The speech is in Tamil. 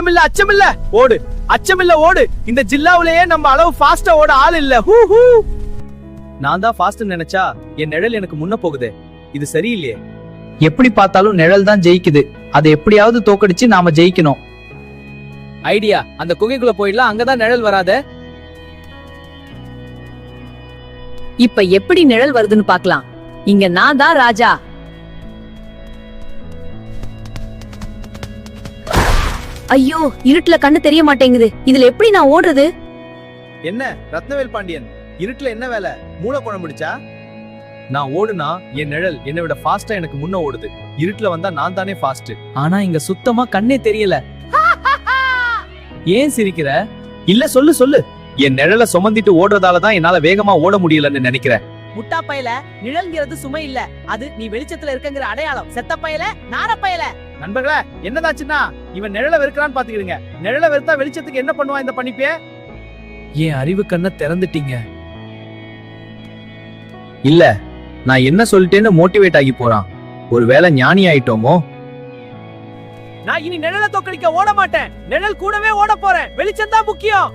அச்சமில்ல அச்சமில்ல. ஓடு அச்சமில்ல ஓடு. இந்த ஜில்லாவிலேயே நம்ம அளவு ஃபாஸ்டா ஓட ஆள் இல்ல. ஹூ ஹூ. நான் தான் ஃபாஸ்ட் நினைச்சா என் நிழல் எனக்கு முன்ன போகுது. இது சரியில்லையே. எப்படி பார்த்தாலும் நிழல் தான் ஜெயிக்குது. அதை எப்படியாவது தோக்கடிச்சு நாம ஜெயிக்கணும். ஐடியா அந்த குகைக்குள்ள போயிடலாம். அங்கதான் நிழல் வராத. இப்ப எப்படி நிழல் வருதுன்னு பாக்கலாம் இங்க நான் தான் ராஜா. ஐயோ இருட்டுல கண்ணு தெரிய மாட்டேங்குது. இதுல எப்படி நான் ஓடுறது? என்ன ரத்னவேல் பாண்டியன் இருட்டுல என்ன வேலை? மூளை குழம்பிடுச்சா நான் ஓடுனா என் நிழல் என்னை விட ஃபாஸ்டா எனக்கு முன்ன ஓடுது. இருட்டுல வந்தா நான் தானே ஃபாஸ்ட் ஆனா இங்க சுத்தமா கண்ணே தெரியல. ஏன் சிரிக்கிற? இல்ல சொல்லு சொல்லு. என் நிழலை சுமந்திட்டு ஓடுறதால தான் என்னால வேகமா ஓட முடியலன்னு நினைக்கிறேன் முட்டா பயல நிழல்ங்கிறது சுமை இல்ல. அது நீ வெளிச்சத்துல இருக்கங்கிற அடையாளம். செத்த பயல நார பயல. நண்பர்களே என்னதாச்சுன்னா இவன் நிழலை வெறுக்கிறான்னு பாத்துக்கிறீங்க நிழலை வெறுத்தா வெளிச்சத்துக்கு என்ன பண்ணுவான் இந்த பண்ணிப்பே என் அறிவு கண்ணை திறந்துட்டீங்க. இல்ல நான் என்ன சொல்லிட்டேன்னு மோட்டிவேட் ஆகி போறான். ஒருவேளை ஞானி ஆயிட்டோமோ? நான் இனி நிழலை தோக்கடிக்க ஓட மாட்டேன் நிழல் கூடவே ஓட போறேன். வெளிச்சம் தான் முக்கியம்.